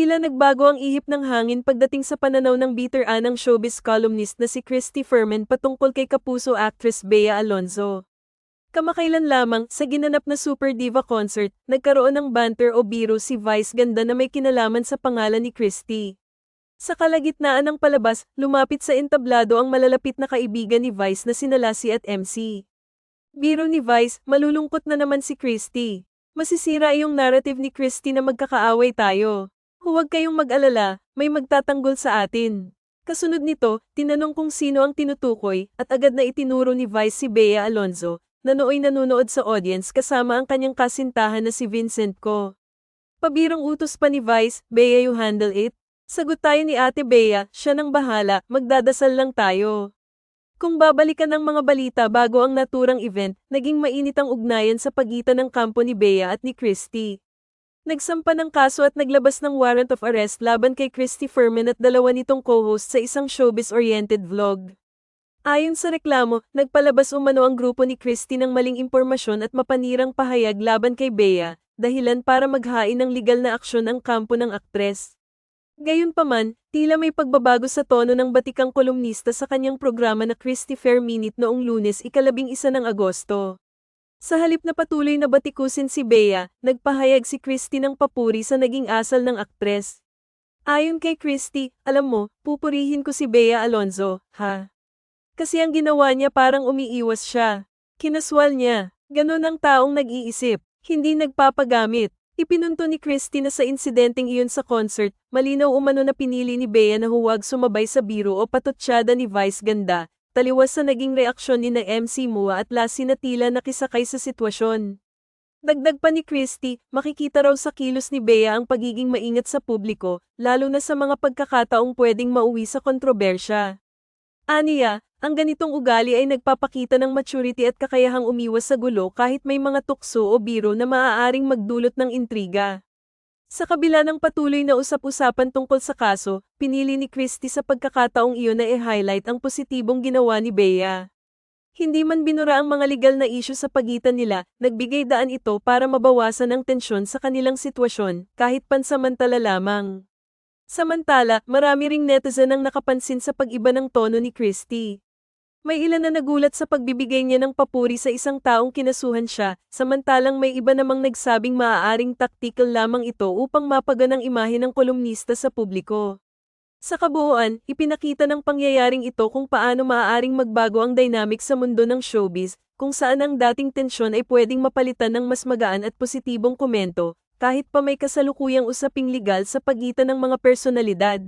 Tila nagbago ang ihip ng hangin pagdating sa pananaw ng bitter ng showbiz columnist na si Christy Fermin patungkol kay kapuso actress Bea Alonzo. Kamakailan lamang, sa ginanap na Super Diva concert, nagkaroon ng banter o biro si Vice Ganda na may kinalaman sa pangalan ni Christy. Sa kalagitnaan ng palabas, lumapit sa entablado ang malalapit na kaibigan ni Vice na sina Lassie at MC. Biro ni Vice, malulungkot na naman si Christy. Masisira yung narrative ni Christy na magkakaaway tayo. Huwag kayong mag-alala, may magtatanggol sa atin. Kasunod nito, tinanong kung sino ang tinutukoy at agad na itinuro ni Vice si Bea Alonzo, na nooy nanonood sa audience kasama ang kanyang kasintahan na si Vincent ko. Pabirong utos pa ni Vice, Bea you handle it? Sagot tayo ni Ate Bea, siya nang bahala, magdadasal lang tayo. Kung babalikan ang mga balita bago ang naturang event, naging mainit ang ugnayan sa pagitan ng kampo ni Bea at ni Christy. Nagsampa ng kaso at naglabas ng warrant of arrest laban kay Christy Fermin at dalawa nitong co-host sa isang showbiz-oriented vlog. Ayon sa reklamo, nagpalabas umano ang grupo ni Christy ng maling impormasyon at mapanirang pahayag laban kay Bea, dahilan para maghain ng legal na aksyon ang kampo ng aktres. Gayunpaman, tila may pagbabago sa tono ng batikang kolumnista sa kanyang programa na Christy Fair Minute noong lunes ikalabing isa ng Agosto. Sa halip na patuloy na batikusin si Bea, nagpahayag si Christy ng papuri sa naging asal ng aktres. Ayon kay Christy, alam mo, pupurihin ko si Bea Alonzo, ha? Kasi ang ginawa niya parang umiiwas siya. Kinaswal niya. Ganon ang taong nag-iisip, hindi nagpapagamit. Ipinunto ni Christy na sa insidenteng iyon sa concert, malinaw umano na pinili ni Bea na huwag sumabay sa biro o patutsyada ni Vice Ganda, taliwas sa naging reaksyon ni na MC Mua at Lassie na tila nakisakay sa sitwasyon. Dagdag pa ni Christy, makikita raw sa kilos ni Bea ang pagiging maingat sa publiko, lalo na sa mga pagkakataong pwedeng mauwi sa kontrobersya. Aniya, ang ganitong ugali ay nagpapakita ng maturity at kakayahang umiwas sa gulo kahit may mga tukso o biro na maaaring magdulot ng intriga. Sa kabila ng patuloy na usap-usapan tungkol sa kaso, pinili ni Christie sa pagkakataong iyon na i-highlight ang positibong ginawa ni Bea. Hindi man binura ang mga legal na isyu sa pagitan nila, nagbigay daan ito para mabawasan ang tensyon sa kanilang sitwasyon, kahit pansamantala lamang. Samantala, marami ring netizen ang nakapansin sa pag-iba ng tono ni Christie. May ilan na nagulat sa pagbibigay niya ng papuri sa isang taong kinasuhan siya, samantalang may iba namang nagsabing maaaring tactical lamang ito upang mapagan ang imahe ng kolumnista sa publiko. Sa kabuuan, ipinakita ng pangyayaring ito kung paano maaaring magbago ang dynamic sa mundo ng showbiz, kung saan ang dating tensyon ay pwedeng mapalitan ng mas magaan at positibong komento, kahit pa may kasalukuyang usaping legal sa pagitan ng mga personalidad.